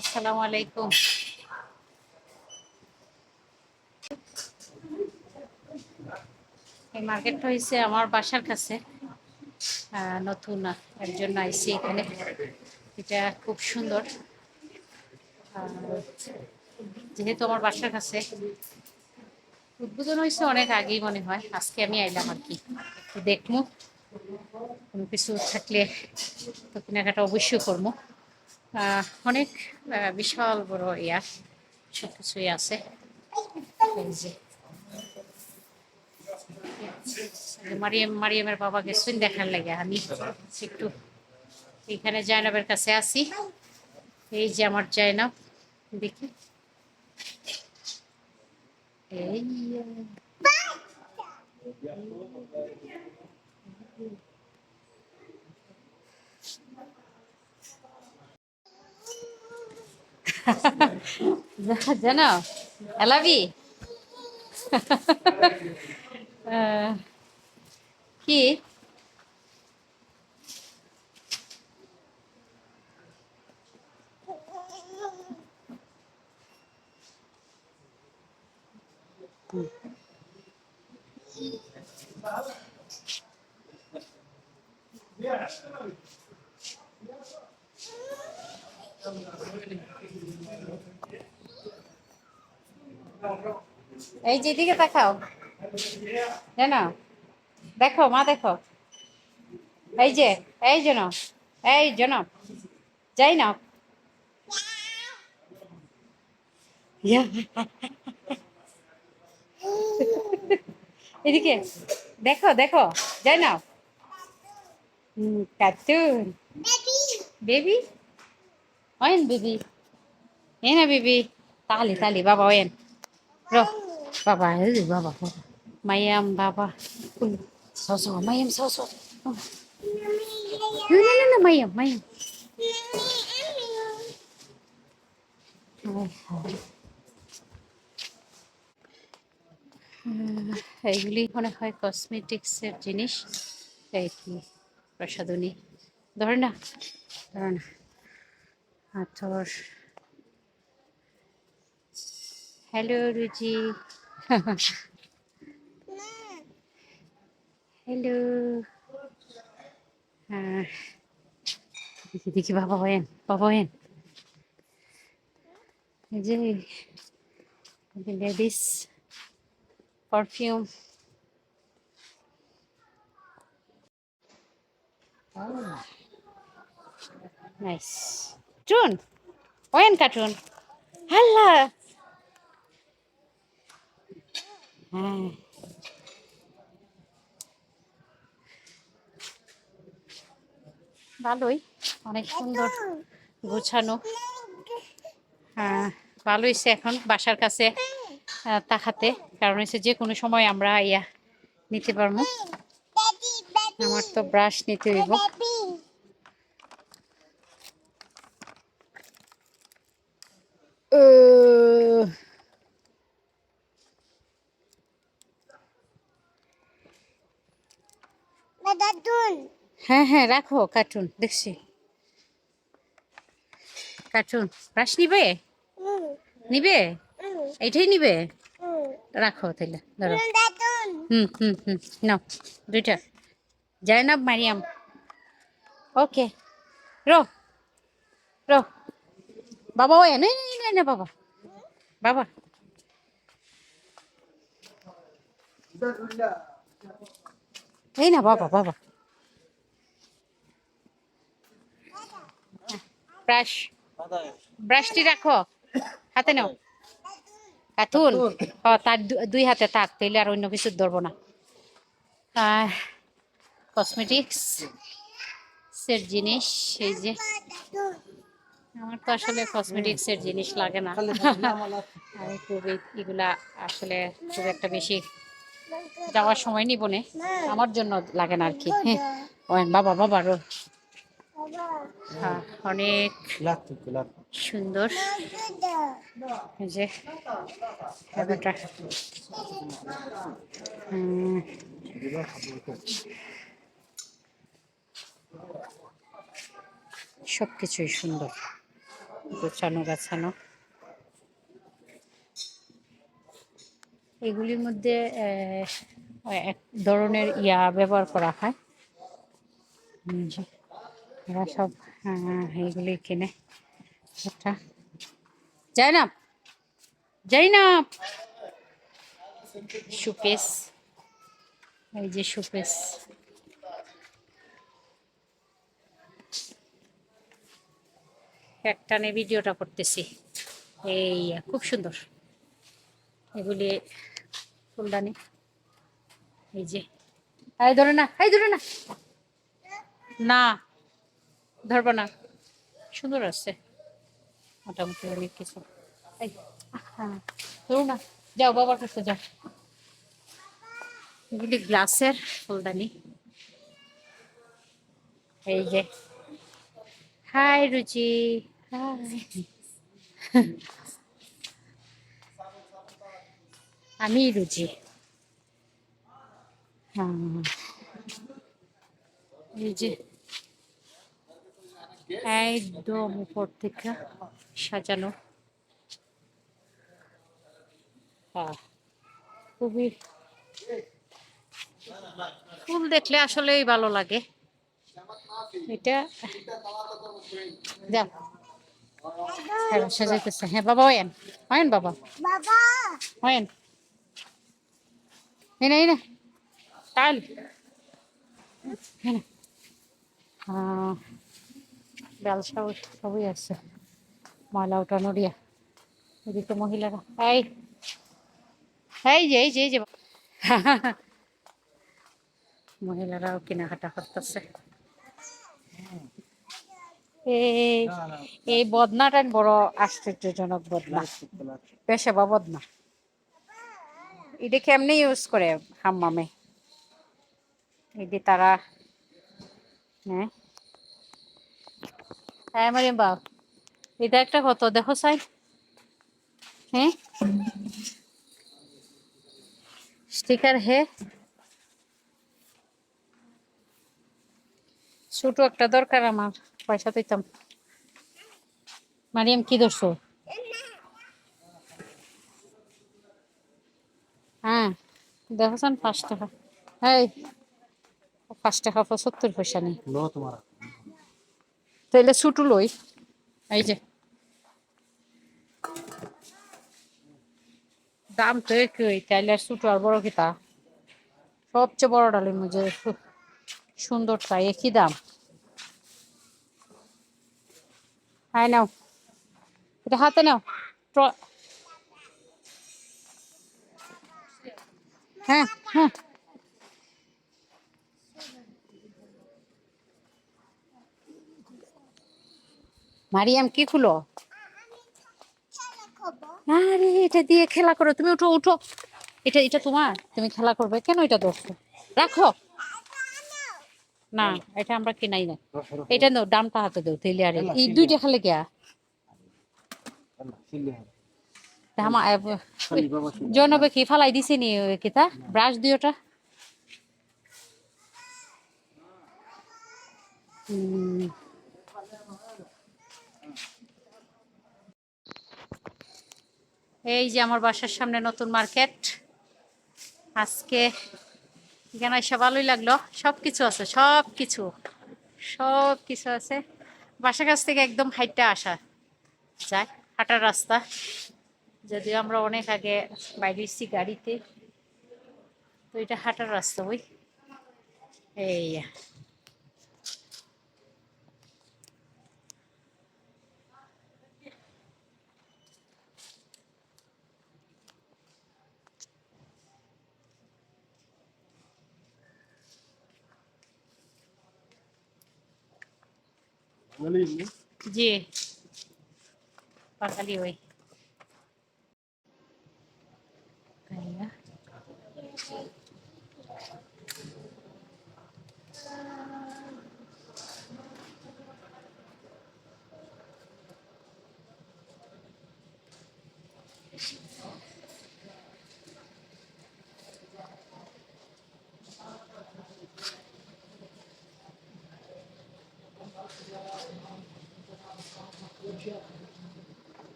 আসসালামু আলাইকুম। এই মার্কেটটা হয়েছে আমার বাসার কাছে। নতুন একজন আইসি এখানে। এটা খুব সুন্দর। যেহেতু আমার বাসার কাছে। উদ্বোধন হয়েছে অনেক আগেই মনে হয়। আজকে আমি আইলাম আর কি। একটু দেখব কোনো কিছু থাকলে তো কেনাকাটা অবশ্যই করব অনেক বিশাল বড় ইয়া সব কিছুই আছে মারিয়াম, মারিয়ামের বাবা গেছেন দেখার লাগে, আমি একটু এখানে জায়নাবের কাছে আছি। এই যে আমার জায়নাব, দেখি। এই জানো এলাবি আহ, কি এই যে এদিকে তাকাও। জানো? দেখো, মা দেখো। এই যে, এই জন এই জন, যাই না এদিকে, দেখো দেখো, যাই না কার্টুন বেবি ওয়েন বেবি এ না বেবি তালি তালি, বাবা ওয়েন রো বাবা, এই বাবা মায়াম, বাবা। সসো মায়াম সসো না না না, মায়াম মায়াম। এইগুলি মনে হয় কসমেটিক্সের জিনিস। এই কি, প্রসাধনী। ধরে না ধরে না। আথর হ্যালো রুজি হ্যালো হ্যাঁ দেখি দেখি বাবা হয়েন বাবা হয়েন এই যে লেডিস পারফিউম নাইস টুন ওয়েন কার্টুন হাল্লা হ্যাঁ ভালোই অনেক সুন্দর গোছানো। হ্যাঁ ভালো হয়েছে এখন বাসার কাছে তাকাতে কারণ হচ্ছে যে কোনো সময় আমরা ইয়া নিতে পারব। আমার তো ব্রাশ নিতে হইব। আহ, হ্যাঁ হ্যাঁ রাখো কার্টুন দেখছি। কার্টুন ব্রাশ নিবে? নিবে? এইটাই নিবে? রাখো তাহলে ধরো। হুম হুম হুম, নাও, দুইটা। জায়নাব মারিয়াম ওকে রো রো। বাবা, ওই না না না বাবা। বাবা। এই না, বাবা বাবা। ব্রাশ। ব্রাশটি রাখো। হাতে নাও। কাতুন। ও তার দুই হাতে থাক তাইলে আর অন্য কিছু ধরবো না। কসমেটিক্স এর জিনিস এই যে। আমার তো আসলে কসমেটিক্স এর জিনিস লাগে না। আমি খুব এই- এগুলা আসলে খুব একটা বেশি যাওয়ার সময় নিব নে। আমার জন্য লাগে না আর কি। বাবা বাবা রো অনেক সুন্দর। যে ব্যাপারটা সুন্দর গোছানো গাছানো। এগুলির মধ্যে এক ধরনের ইয়া ব্যবহার করা হয়। সব কিনে। একটা না যাই সুপেস এই যে একটানে ভিডিওটা করতেছি। এই খুব সুন্দর। এগুলি ফুলদানি। এই যে। এই ধরে না, এই ধরে না। না। ধরবো না। সুন্দর আছে। মোটামুটি অনেক কিছু। এই হ্যাঁ ধরো না। যাও, বাবার কাছে যাও। এগুলি গ্লাসের ফুলদানি। এই যে। হাই, রুচি। আমি রুচি। হ্যাঁ। এই যে। একদম উপর থেকে সাজানো। হ্যাঁ খুবই ফুল দেখলে আসলেই ভালো লাগে। এটা যাও। হ্যাঁ সাজাইতেছে হ্যাঁ বাবা ওয়েন ওয়েন বাবা। বাবা! ওয়েন। এই না এই না। তাল। হ্যাঁ। সবই আছে। ময়লা এদিকে মহিলারা। এই এই যে এই যে এই যে। মহিলারাও কেনাকাটা করতেছে। এই বদনাটা বড় আশ্চর্যজনক বদনা। পেশাবা বদনা। এটা কেমনে ইউজ করে হাম্মামে? এটি তারা হ্যাঁ? হ্যাঁ মারিয়াম বাব এটা একটা কত? দেখো সাই হ্যাঁ? স্টিকার হে ছোট একটা দরকার আমার, পয়সা দিতাম। মারিয়াম, কি ধরছো? হ্যাঁ দেখছেন পাঁচ টাকা। এই, পাঁচ টাকা পঁচাত্তর পয়সা নেই। লো তোমার তাইলে ছোট লই। এই যে। দাম তো একই তাইলে আর ছোট আর বড় কিতা? সবচেয়ে বড় ডালের মধ্যে সু- সুন্দরটা একই দাম। হ্যাঁ নাও। এটা হাতে নাও। হ্যাঁ হ্যাঁ। মারিয়াম কি খুলো? আরে এটা দিয়ে খেলা করো। তুমি উঠো উঠো। এটা এটা তোমার? তুমি খেলা করবে। কেন এটা ধরছো? রাখো। না এটা আমরা কিনাই না। এটা নো দামটা হাতে দেও তেলে আরে এই দুইটা খালে গিয়া জনবে কি ফালাই দিছে নি কিতা ব্রাশ দিওটা? হুম। এই যে আমার বাসার সামনে নতুন মার্কেট। আজকে এখানে এসে ভালোই লাগল। সব কিছু আছে সব কিছু সব কিছু আছে। বাসার কাছ থেকে একদম হাইটটা আসা যায়, হাঁটার রাস্তা। যদিও আমরা অনেক আগে বাইরে এসেছি গাড়িতে, তো এটা হাঁটার রাস্তা ওই। এই জি বাঙালি ওই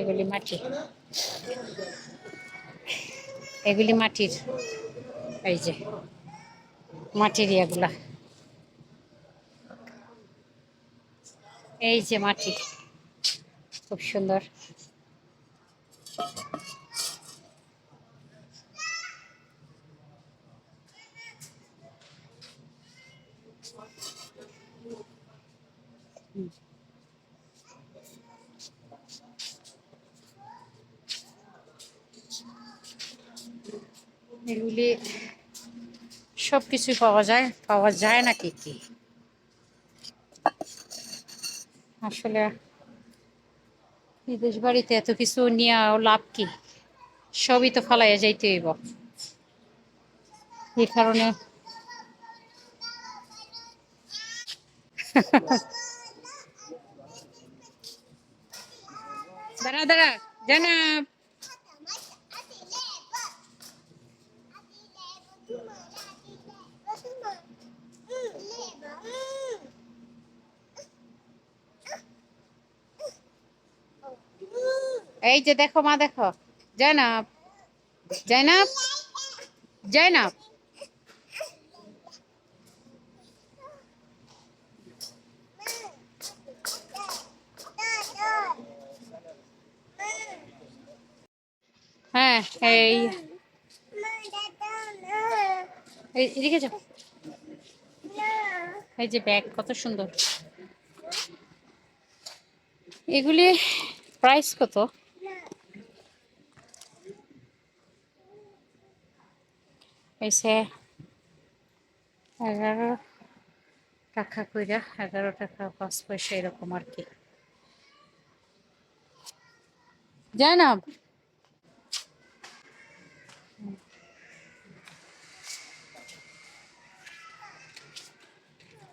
এগুলি মাটি। এগুলি মাটির এই যে মাটির ইয়েগুলা। এই যে মাটি খুব সুন্দর। এগুলি সব কিছুই পাওয়া যায় পাওয়া যায় না কি কি? আসলে বিদেশ বাড়িতে এত কিছু নিয়ে লাভ কি? সবই তো ফালাইয়া যাইতে হইব। এই কারণে দাঁড়া দাঁড়া জানা এই যে দেখো মা দেখো জয়নাব জয়নাব জয়নাব হ্যাঁ এই এই এদিকে যাও এই যে ব্যাগ, কত সুন্দর। এগুলি প্রাইস কত? এসে এগারো টাকা কইরা, এগারো টাকা পাঁচ পয়সা এরকম আর কি। জানাব।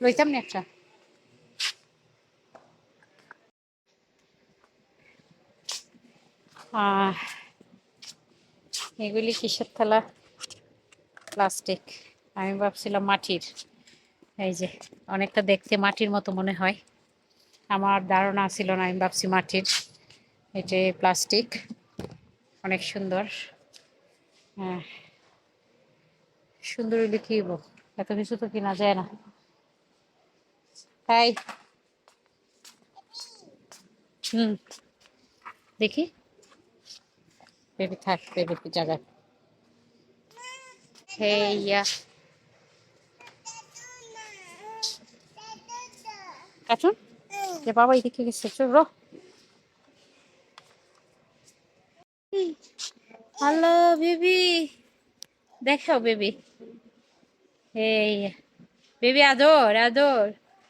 লইতাম না একটা এগুলি কিসের থালা প্লাস্টিক আমি ভাবছিলাম মাটির। এই যে, অনেকটা দেখতে মাটির মতো মনে হয়। আমার ধারণা ছিল না, আমি ভাবছি মাটির। এটা প্লাস্টিক অনেক সুন্দর। হ্যাঁ। সুন্দর হইলে কি? এত কিছু তো কিনা যায় না। তাই হুম দেখি বেবি থাক বেবি জায়গায় হেইয়া কার্টুন যে বাবা এদিকে গেছে। চল হ্যালো বেবি দেখাও বেবি এই বেবি আদর আদর।